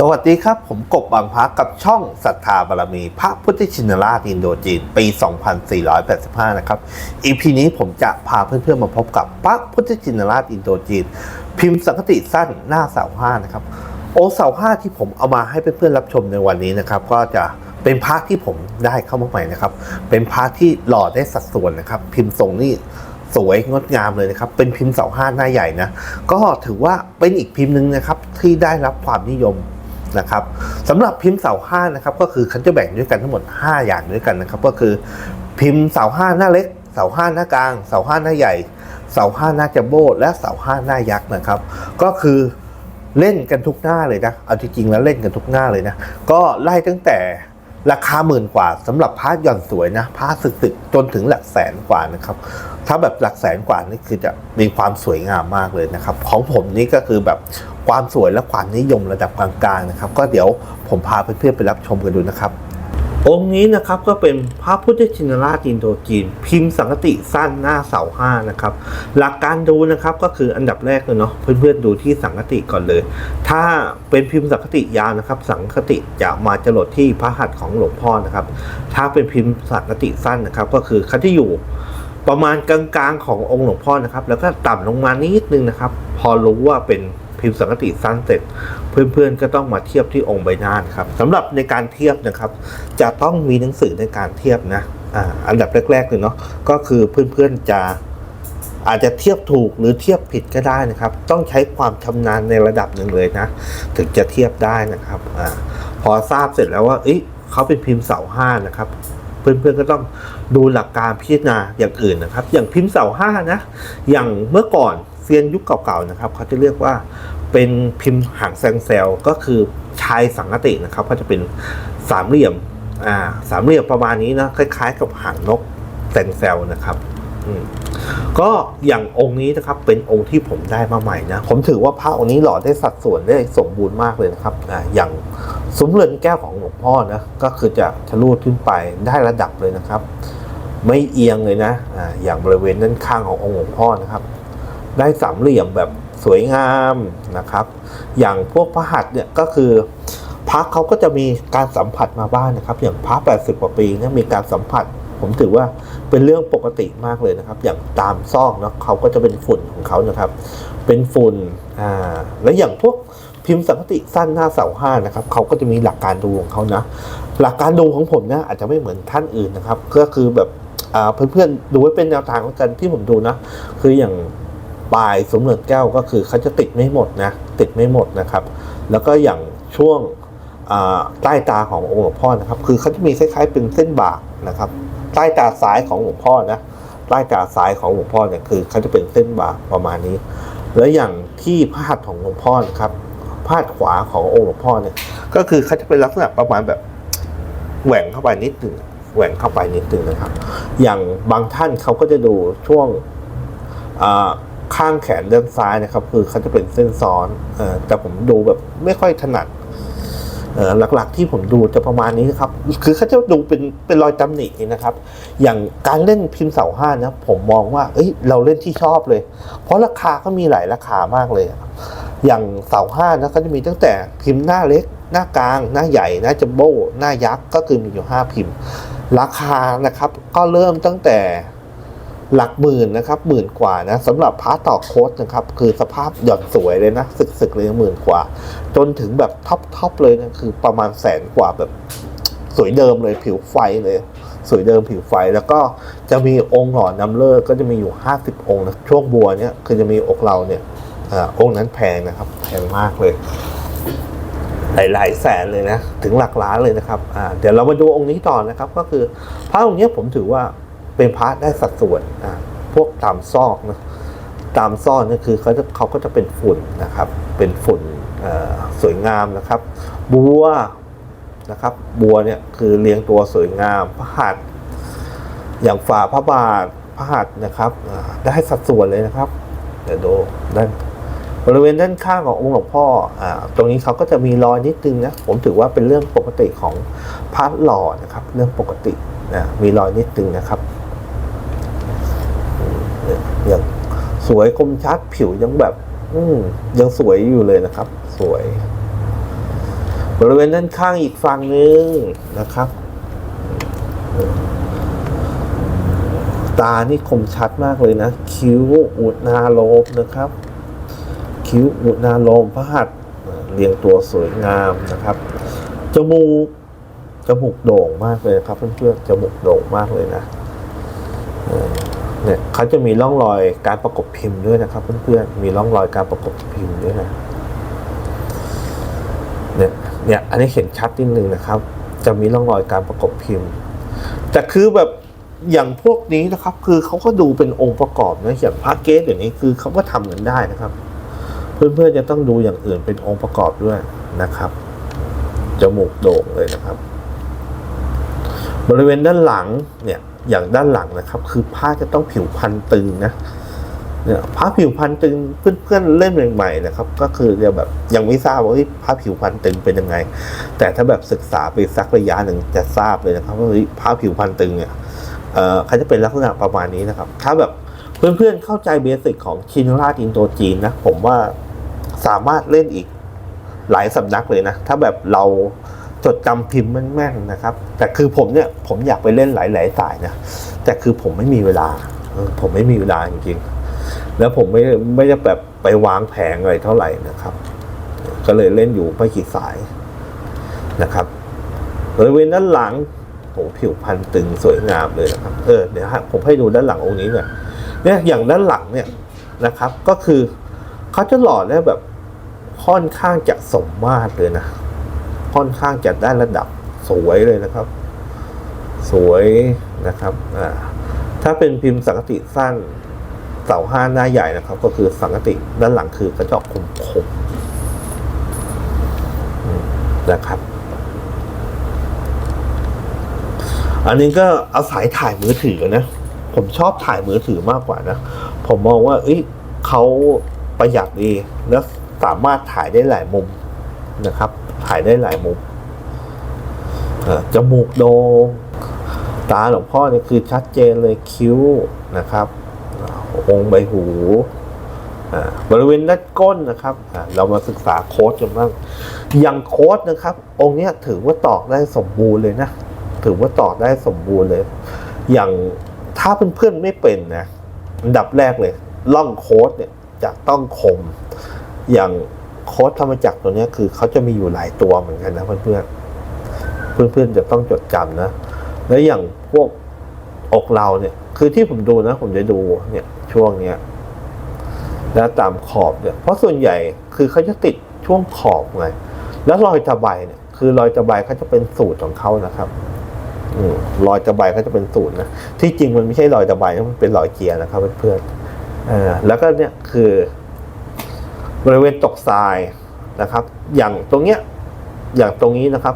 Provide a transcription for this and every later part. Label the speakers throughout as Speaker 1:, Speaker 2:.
Speaker 1: สวัสดีครับ ผมกบบางพักกับช่องศรัทธาบารมี พระพุทธชินราชอินโดจีน ปี 2485 นะครับ EP นี้ผมจะพาเพื่อนๆมาพบกับพระพุทธชินราชอินโดจีน พิมพ์สังคติสั้นหน้าเสาห้านะครับ โอเสาห้าที่ผมเอามาให้เพื่อนๆรับชมในวันนี้นะครับ ก็จะเป็นพระที่ผมได้เข้ามาใหม่นะครับ เป็นพระที่หล่อได้สัดส่วนนะครับ พิมพ์ทรงนี่สวยงดงามเลยนะครับ เป็นพิมพ์เสาห้าหน้าใหญ่นะ ก็ถือว่าเป็นอีกพิมพ์หนึ่งนะครับที่ได้รับความนิยม นะครับสำหรับพิมพ์เสาห้านะครับก็คือเขาจะแบ่งด้วยกันทั้งหมด 5 อย่างด้วยกันนะครับ ก็คือพิมพ์เสาห้าหน้าเล็ก เสาห้าหน้ากลาง เสาห้าหน้าใหญ่ เสาห้าหน้าจัมโบ้และเสาห้าหน้ายักษ์นะครับ ก็คือเล่นกันทุกหน้าเลยนะเอาจริงๆแล้วเล่นกันทุกหน้าเลยนะก็ไล่ตั้งแต่ ราคาหมื่นกว่าสำหรับพาร์ทหย่อนสวยนะพาสึกๆจนถึงหลักแสนกว่านะครับ ถ้าแบบหลักแสนกว่านี่คือจะมีความสวยงามมากเลยนะครับ ของผมนี่ก็คือแบบความสวยและความนิยมระดับกลางๆนะครับ ก็เดี๋ยวผมพาเพื่อนๆไปรับชมกันดูนะครับ องค์นี้นะครับก็เป็นพระพุทธชินราชอินโดจีน พิมพ์สังคติสั้นหน้าเสาห้านะครับหลักการดูนะครับก็คืออันดับแรกเลยเนาะเพื่อนๆดูที่สังคติก่อนเลย ถ้าเป็นพิมพ์สังคติยาวนะครับ สังคติจะมาจรดที่พระหัตถ์ของหลวงพ่อนะครับ ถ้าเป็นพิมพ์สังคติสั้นนะครับ ก็คือเขาที่อยู่ประมาณกลางๆขององค์หลวงพ่อนะครับ แล้วก็ต่ำลงมานิดนึงนะครับ พอรู้ว่าเป็น พิมพ์สังกติสั้นเสร็จ เพื่อนๆก็ต้องมาเทียบที่องค์ใบหน้านะครับสำหรับในการเทียบนะครับ จะต้องมีหนังสือในการเทียบนะอ,อันดับแรกๆเลยเนาะก็คือเพื่อนๆจะอาจจะเทียบถูกหรือเทียบผิดก็ได้นะครับ ต้องใช้ความชำนาญในระดับหนึ่งเลยนะ ถึงจะเทียบได้นะครับอพอทราบเสร็จแล้วว่าเอ้ยเขาเป็นพิมพ์เสาห้านะครับ เพื่อนๆก็ต้องดูหลักการพิจารณาอย่างอื่นนะครับ อย่างพิมพ์เสาห้านะ อย่างเมื่อก่อน ซียนยุคเก่าๆนะครับเขาจะเรียกว่าเป็นพิมพ์หางแซงเซลก็คือชายสังกตินะครับก็จะเป็นสามเหลี่ยมอ่าสามเหลี่ยมประมาณนี้นะคล้าย ๆ กับหางนกแซงเซลนะครับอืมก็อย่างองค์นี้นะครับเป็นองค์ที่ผมได้มาใหม่นะผมถือว่าพระองค์นี้หล่อได้สัดส่วนได้สมบูรณ์มากเลยนะครับอ่าอย่างซุ้มเรือนแก้วของหลวงพ่อนะก็คือจะทะลุขึ้นไปได้ระดับเลยนะครับ ไม่เอียงเลยนะอ่าอย่างบริเวณด้านข้างขององค์หลวงพ่อนะครับ ได้สามเหลี่ยมแบบสวยงามนะครับ อย่างพวกพระหัตถ์เนี่ยก็คือพระเขาก็จะมีการสัมผัสมาบ้างนะครับ อย่างพระ80กว่าปีเนี่ยมีการสัมผัส ผมถือว่าเป็นเรื่องปกติมากเลยนะครับ อย่างตามซอกเนาะเขาก็จะเป็นฝุ่นของเขานะครับ เป็นฝุ่นอ่าและอย่างพวกพิมพ์สังคติสั้นหน้าเสาห้านะครับเขาก็จะมีหลักการดูของเขานะ หลักการดูของผมนะอาจจะไม่เหมือนท่านอื่นนะครับ ก็คือแบบอ่าเพื่อนๆดูไว้เป็นแนวทางของกันที่ผมดูนะ คืออย่าง ปลายสมเหนือแก้วก็คือเขาจะติดไม่หมดนะติดไม่หมดนะครับ แล้วก็อย่างช่วงใต้ตาขององค์หลวงพ่อนะครับ คือเขาจะมีคล้ายๆเป็นเส้นบากนะครับ ใต้ตาซ้ายของหลวงพ่อนะใต้ตาซ้ายของหลวงพ่อเนี่ยคือเขาจะเป็นเส้นบากประมาณนี้ แล้วอย่างที่พระหัตถ์ของหลวงพ่อนะครับพระหัตถ์ขวาขององค์หลวงพ่อเนี่ย ก็คือเขาจะเป็นลักษณะประมาณแบบแหว่งเข้าไปนิดหนึ่งแหว่งเข้าไปนิดหนึ่งนะครับ อย่างบางท่านเขาก็จะดูช่วง ข้างแขนด้านซ้ายนะครับ คือเขาจะเป็นเส้นซ้อนเออแต่ผมดูแบบไม่ค่อยถนัดเออหลักๆที่ผมดูจะประมาณนี้นะครับ คือเขาจะดูเป็นเป็นรอยตำหนินะครับ อย่างการเล่นพิมพ์เสาห้านะผมมองว่าเอ้ยเราเล่นที่ชอบเลย เพราะราคาก็มีหลายราคามากเลย อย่างเสาห้านะก็จะมีตั้งแต่พิมพ์หน้าเล็ก หน้ากลาง หน้าใหญ่ หน้าจัมโบ้หน้ายักษ์ก็คือมีอยู่ห้าพิมพ์ ราคานะครับ ก็เริ่มตั้งแต่ หลักหมื่นนะครับหมื่นกว่านะสำหรับพาร์ตต่อโค้ดนะครับคือสภาพหย่อนสวยเลยนะสึกๆเลยหมื่นกว่า จนถึงแบบท็อปทอปเลยนะคือประมาณแสนกว่าแบบสวยเดิมเลยผิวไฟเลย สวยเดิมผิวไฟแล้วก็จะมีองค์หล่อนำเลิกก็จะมีอยู่ 50 องค์นะช่วงบัวเนี่ยคือจะมีอกเราเนี่ยอองค์นั้นแพงนะครับแพงมากเลยหลายๆแสนเลยนะ ถึงหลักล้านเลยนะครับ อ่า เดี๋ยวเรามาดูองค์นี้ต่อนะครับ ก็คือพระองค์เนี้ยผมถือว่า เป็นพระได้สัดส่วนอ่าพวกตามซอกนะตามซอกนี่คือเขาจะเขาก็จะเป็นฝุ่นนะครับ เป็นฝุ่นสวยงามนะครับ บัวนะครับ บัวเนี่ยคือเรียงตัวสวยงามพระหัตถ์อย่างฝ่าพระบาทพระหัตถ์นะครับได้สัดส่วนเลยนะครับเดี๋ยวดูด้านบริเวณด้านข้างขององค์หลวงพ่ออตรงนี้เขาก็จะมีรอยนิดนึงนะผมถือว่าเป็นเรื่องปกติของพระหล่อนะครับ เรื่องปกตินะมีรอยนิดนึงนะครับ อย่างสวยคมชัดผิวยังแบบ อืยังสวยอยู่เลยนะครับ สวย บริเวณด้านข้างอีกฝั่งหนึ่งนะครับ ตานี่คมชัดมากเลยนะ คิ้วอุดนาโลมนะครับ คิ้วอุดนาโลมพระหัตเรียงตัวสวยงามนะครับ จมูกจมูกโด่งมากเลยครับเพื่อนๆจมูกโด่งมากเลยนะ เนี่ยเขาจะมีร่องรอยการประกบพิมพ์ด้วยนะครับ เพื่อนๆ มีร่องรอยการประกบพิมพ์ด้วยนะเนี่ยเนี่ยอันนี้เห็นชัดนิดนึงนะครับ จะมีร่องรอยการประกบพิมพ์ แต่คือแบบอย่างพวกนี้นะครับ คือเขาก็ดูเป็นองค์ประกอบนะอย่างพระเกสอย่างนี้คือเขาก็ทำกันได้นะครับ เพื่อนๆจะต้องดูอย่างอื่นเป็นองค์ประกอบด้วยนะครับจมูกโด่งเลยนะครับ บริเวณด้านหลังเนี่ยอย่างด้านหลังนะครับ คือผ้าจะต้องผิวพันตึงนะเนี่ยผ้าผิวพันตึงเพื่อนๆเล่นใหม่ๆนะครับ ก็คือจะแบบยังไม่ทราบว่าเฮ้ผ้าผิวพันตึงเป็นยังไง แต่ถ้าแบบศึกษาไปสักระยะหนึ่งจะทราบเลยนะครับว่าเฮ้ผ้าผิวพันตึงเนี่ยเออเขาจะเป็นลักษณะประมาณนี้นะครับ ถ้าแบบเพื่อนๆเข้าใจเบสิกของชินราชอินโดจีนนะผมว่าสามารถเล่นอีกหลายสำนักเลยนะ ถ้าแบบเรา จดจำพิมพ์แม่นๆนะครับ แต่คือผมเนี่ยผมอยากไปเล่นหลายๆสายนะแต่คือผมไม่มีเวลา ผมไม่มีเวลาจริงๆ แล้วผมไม่ไม่ได้แบบไปวางแผงอะไรเท่าไหร่นะครับ ก็เลยเล่นอยู่ไม่กี่สายนะครับบริเวณด้านหลังโหผิวพรรณตึงสวยงามเลยนะครับ เออเดี๋ยวฮะผมให้ดูด้านหลังองค์นี้เนี่ยเนี่ยอย่างด้านหลังเนี่ยนะครับ ก็คือเขาจะหล่อได้แบบค่อนข้างจะสมมาตรเลยนะ ค่อนข้างจะได้ระดับสวยเลยนะครับ สวยนะครับอ่าถ้าเป็นพิมพ์สังกติสั้นเสาห้าหน้าใหญ่นะครับ ก็คือสังกติด้านหลังคือกระจกคมคมๆอืมนะครับ อันนี้ก็เอาสายถ่ายมือถือนะ ผมชอบถ่ายมือถือมากกว่านะ ผมมองว่าเอ้ยเขาประหยัดดี แล้วสามารถถ่ายได้หลายมุม นะครับถ่ายได้หลายมุมเจมูกโดง่งตาหลวงพ่อเนี่ยคือชัดเจนเลยคิ้วนะครับองค์ใบหูอ่าบริเวณด้านก้นนะครับ เรามาศึกษาโค้ดกันบ้างอย่างโค้ดนะครับ องค์นี้ถือว่าตอกได้สมบูรณ์เลยนะ ถือว่าตอกได้สมบูรณ์เลย อย่างถ้าเพื่อนๆไม่เป็นนะอันดับแรกเลยล่องโค้ดเนี่ยจะต้องคม อย่าง โค้ดธรรมจักรตัวนี้คือเขาจะมีอยู่หลายตัวเหมือนกันนะเพื่อนๆ เพื่อนๆจะต้องจดจำนะ แล้วอย่างพวกอกเราเนี่ย คือที่ผมดูนะ ผมจะดูเนี่ยช่วงเนี้ยแล้วตามขอบเนี่ย เพราะส่วนใหญ่คือเขาจะติดช่วงขอบไง แล้วรอยตะไบเนี่ย คือรอยตะไบเขาจะเป็นสูตรของเขานะครับอืรอยตะไบเขาจะเป็นสูตรนะ ที่จริงมันไม่ใช่รอยตะไบมันเป็นรอยเกียร์นะครับเพื่อนๆเออแล้วก็เนี่ยคือ บริเวณตกทรายนะครับ อย่างตรงเนี้ยอย่างตรงนี้นะครับ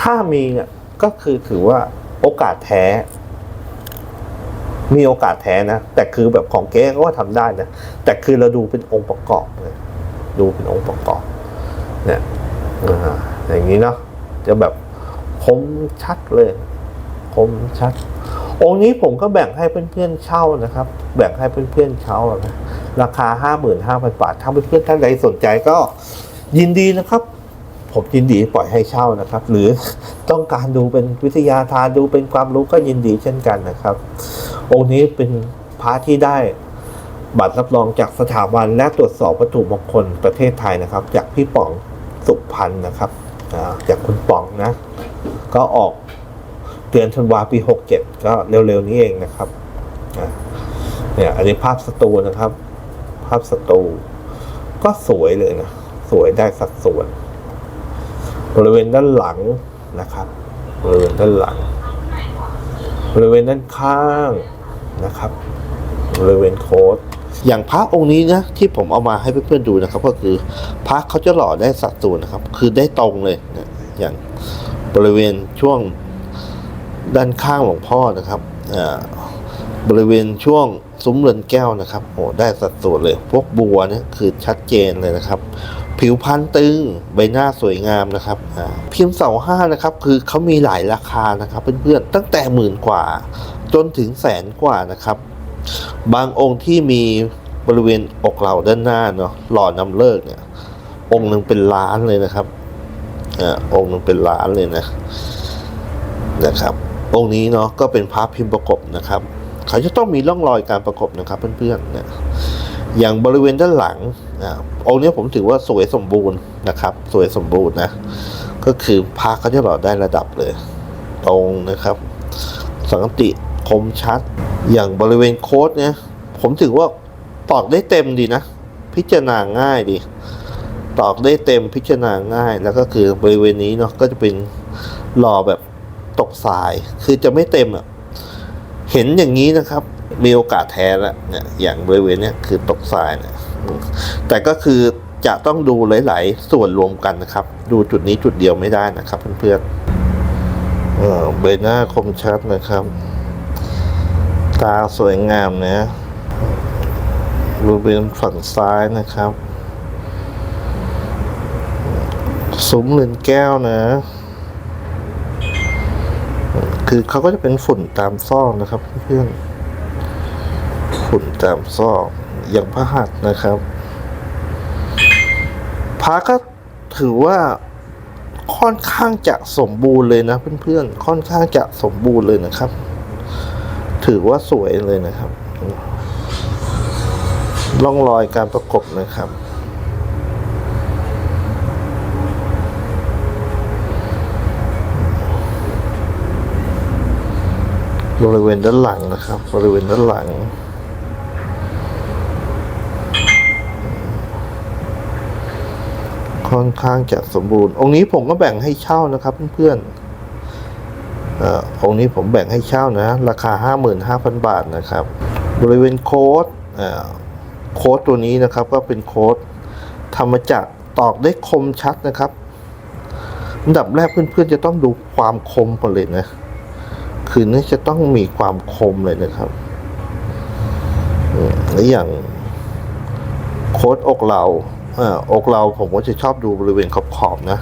Speaker 1: ถ้ามีเนี่ยก็คือถือว่าโอกาสแท้มีโอกาสแท้นะ แต่คือแบบของเก๊ก็ทำได้นะ แต่คือเราดูเป็นองค์ประกอบเลยดูเป็นองค์ประกอบ เนี่ยอ่าอย่างนี้เนาะจะแบบคมชัดเลยคมชัด องค์นี้ผมก็แบ่งให้เพื่อนๆเช่านะครับ แบ่งให้เพื่อนๆเช่านะ ราคาห้าหมื่นห้าพันบาทถ้าเพื่อนๆท่านใดสนใจก็ยินดีนะครับ ผมยินดีปล่อยให้เช่านะครับ หรือต้องการดูเป็นวิทยาทานดูเป็นความรู้ก็ยินดีเช่นกันนะครับ องค์นี้เป็นพระที่ได้บัตรรับรองจากสถาบันและตรวจสอบวัตถุมงคลประเทศไทยนะครับ จากพี่ป๋องสุพันธ์นะครับจากคุณป๋องนะ ก็ออกเดือนธันวาปีหกเจ็ดก็เร็วๆนี้เองนะครับเนี่ยอันนี้ภาพสตูนะครับ ภาพสตู ก็สวยเลยนะ สวยได้สัดส่วน บริเวณด้านหลังนะครับ บริเวณด้านหลัง บริเวณด้านข้างนะครับ บริเวณโค้ดอย่างพระองค์นี้นะที่ผมเอามาให้เพื่อนๆดูนะครับ ก็คือพระเขาจะหล่อได้สัดส่วนนะครับ คือได้ตรงเลยนะอย่างบริเวณช่วงด้านข้างหลวงพ่อนะครับอ่า บริเวณช่วงซุ้มเรือนแก้วนะครับโอ้ได้สัดส่วนเลย พวกบัวเนี่ยคือชัดเจนเลยนะครับ ผิวพรรณตึงใบหน้าสวยงามนะครับพิมพ์เสาห้านะครับคือเขามีหลายราคานะครับเพื่อนๆตั้งแต่หมื่นกว่า จนถึงแสนกว่านะครับ บางองค์ที่มีบริเวณอกเหล่าด้านหน้าเนาะหล่อนำเลิกเนี่ย องค์หนึ่งเป็นล้านเลยนะครับอ่าองค์หนึงเป็นล้านเลยนะนะครับ องค์นี้เนาะก็เป็นพระพิมพ์ประกบนะครับ เขาจะต้องมีร่องรอยการประกบนะครับเพื่อนๆนี่ยอย่างบริเวณด้านหลังอ่าองค์นี้ผมถือว่าสวยสมบูรณ์นะครับ สวยสมบูรณ์นะ ก็คือพระเขาจะหล่อได้ระดับเลย ตรงนะครับ สังกติคมชัด อย่างบริเวณโค้ดเนี่ยผมถือว่าตอกได้เต็มดีนะ พิจารณาง่ายดี ตอกได้เต็มพิจารณาง่าย แล้วก็คือบริเวณนี้เนาะก็จะเป็นหล่อแบบตกทราย คือจะไม่เต็มอะ เห็นอย่างนี้นะครับ มีโอกาสแท้แล้วเนี่ยอย่างบริเวณเนี้ยคือตกทรายเนี่ยแต่ก็คือจะต้องดูหลาย ๆ ส่วนรวมกันนะครับ ดูจุดนี้จุดเดียวไม่ได้นะครับ เพื่อนๆเออใบหน้าคมชัดนะครับ ตาสวยงามนะบริเวณฝั่งซ้ายนะครับ ซุ้มเรือนแก้วนะ คือเขาก็จะเป็นฝุ่นตามซอกนะครับเพื่อนฝุ่นตามซอกอย่างพระหัตนะครับพระก็ถือว่าค่อนข้างจะสมบูรณ์เลยนะเพื่อนๆ ค่อนข้างจะสมบูรณ์เลยนะครับ ถือว่าสวยเลยนะครับร่องรอยการประกบนะครับ บริเวณด้านหลังนะครับ บริเวณด้านหลัง ค่อนข้างจะสมบูรณ์ องค์นี้ผมก็แบ่งให้เช่านะครับเพื่อนๆอองค์นี้ผมแบ่งให้เช่านะ ราคาห้าหมื่นห้าพันบาทนะครับ บริเวณโค้ดโค้ดตัวนี้นะครับก็เป็นโค้ดทำมาจากตอกได้คมชัดนะครับอันดับแรกเพื่อนๆจะต้องดูความคมก่อนเลยนะ คือนี่จะต้องมีความคมเลยนะครับอืมและอย่างโค้ดอกเราอ่าอกเราผมก็จะชอบดูบริเวณขอบขอบนะ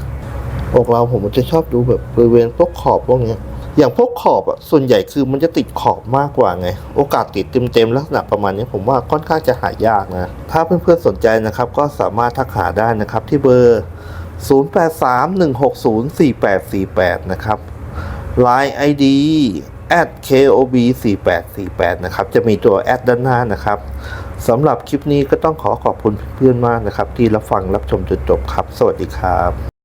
Speaker 1: อกเราผมก็จะชอบดูแบบบริเวณพวกขอบพวกนี้อย่างพวกขอบอะส่วนใหญ่คือมันจะติดขอบมากกว่าไง โอกาสติดเต็มๆลักษณะประมาณนี้ผมว่าค่อนข้างจะหายากนะ ถ้าเพื่อนๆสนใจนะครับ ก็สามารถทักหาได้นะครับที่เบอร์ 0831604848 นะครับ Line ID at kob 4848นะครับ จะมีตัวแอดด้านหน้านะครับสำหรับคลิปนี้ก็ต้องขอขอบคุณเพื่อนๆมากนะครับ ที่รับฟังรับชมจนจบครับ สวัสดีครับ